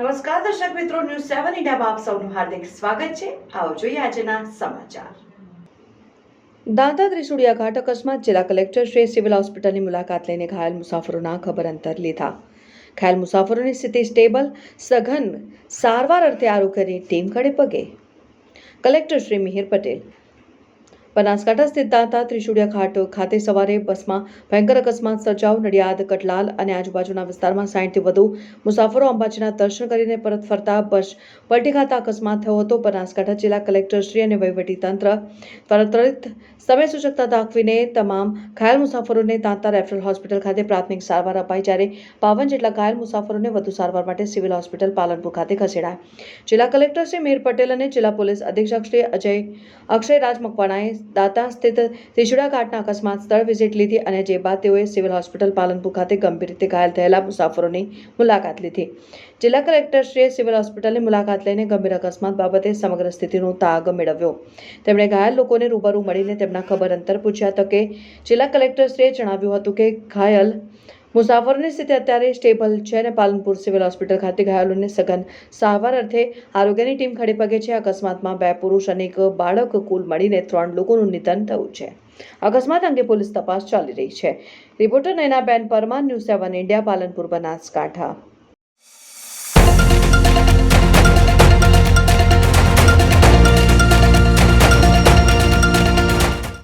દર્શક મિત્રો ન્યૂઝ સેવન ઇન્ડિયામાં આપ સૌનું હાર્દિક સ્વાગત છે. આવો જોઈએ આજના સમાચાર. દાંતા ત્રિશુડિયા ઘાટ અકસ્માત, જિલ્લા કલેક્ટર શ્રી સિવિલ હોસ્પિટલની મુલાકાત લઈને ઘાયલ મુસાફરોના ખબર અંતર લીધા. ઘાયલ મુસાફરોની સ્થિતિ સ્ટેબલ, સઘન સારવાર અર્થે આરોગ્યની ટીમ ખડે પગે. કલેક્ટર શ્રી મિહિર પટેલ બનાસકાંઠા સ્થિત દાંતા ત્રિશુડિયા ઘાટ ખાતે સવારે બસમાં ભયંકર અકસ્માત સર્જાવ નડિયાદ, કટલાલ અને આજુબાજુના વિસ્તારમાં સાઠથી વધુ મુસાફરો અંબાજીના દર્શન કરીને પરત ફરતા બસ પલટી ખાતા અકસ્માત થયો હતો. બનાસકાંઠા જિલ્લા કલેક્ટરશ્રી અને વહીવટીતંત્ર દ્વારા ત્વરિત સમય સૂચકતા દાખવીને તમામ ઘાયલ મુસાફરોને તાંતા રેફરલ હોસ્પિટલ ખાતે પ્રાથમિક સારવાર અપાઈ જ્યારે બાવન જેટલા ઘાયલ મુસાફરોને વધુ સારવાર માટે સિવિલ હોસ્પિટલ પાલનપુર ખાતે ખસેડાયા. જિલ્લા કલેક્ટર શ્રી મીર પટેલ અને જિલ્લા પોલીસ અધિક્ષક શ્રી અજય અક્ષયરાજ મકવાણાએ દાતા સ્થિત ત્રિશુડા ઘાટના અકસ્માત સ્થળ વિઝિટ લીધી અને જે બાદ તેઓએ સિવિલ હોસ્પિટલ પાલનપુર ખાતે ગંભીર રીતે ઘાયલ થયેલા મુસાફરોની મુલાકાત લીધી. જિલ્લા કલેક્ટરશ્રીએ સિવિલ હોસ્પિટલની મુલાકાત લઈને ગંભીર અકસ્માત બાબતે સમગ્ર સ્થિતિનો તાગ મેળવ્યો. તેમણે ઘાયલ લોકોને રૂબરૂ મળીને તેમના ખબર અંતર પૂછ્યા તો કે જિલ્લા કલેક્ટરશ્રીએ જણાવ્યું હતું કે ઘાયલ મુસાફરોની સ્થિતિ અત્યારે સ્ટેબલ છે અને પાલનપુર સિવિલ હોસ્પિટલ ખાતે ઘાયલોને સઘન સારવાર અર્થે આરોગ્યની ટીમ ખડે પગે છે. અકસ્માતમાં બે પુરુષ અને એક બાળક કુલ મળીને ત્રણ લોકોનું નિધન થયું છે. અકસ્માત અંગે પોલીસ તપાસ ચાલી રહી છે. Reporter Nayanaben Parmar, news seven India, Palanpur Banaskantha.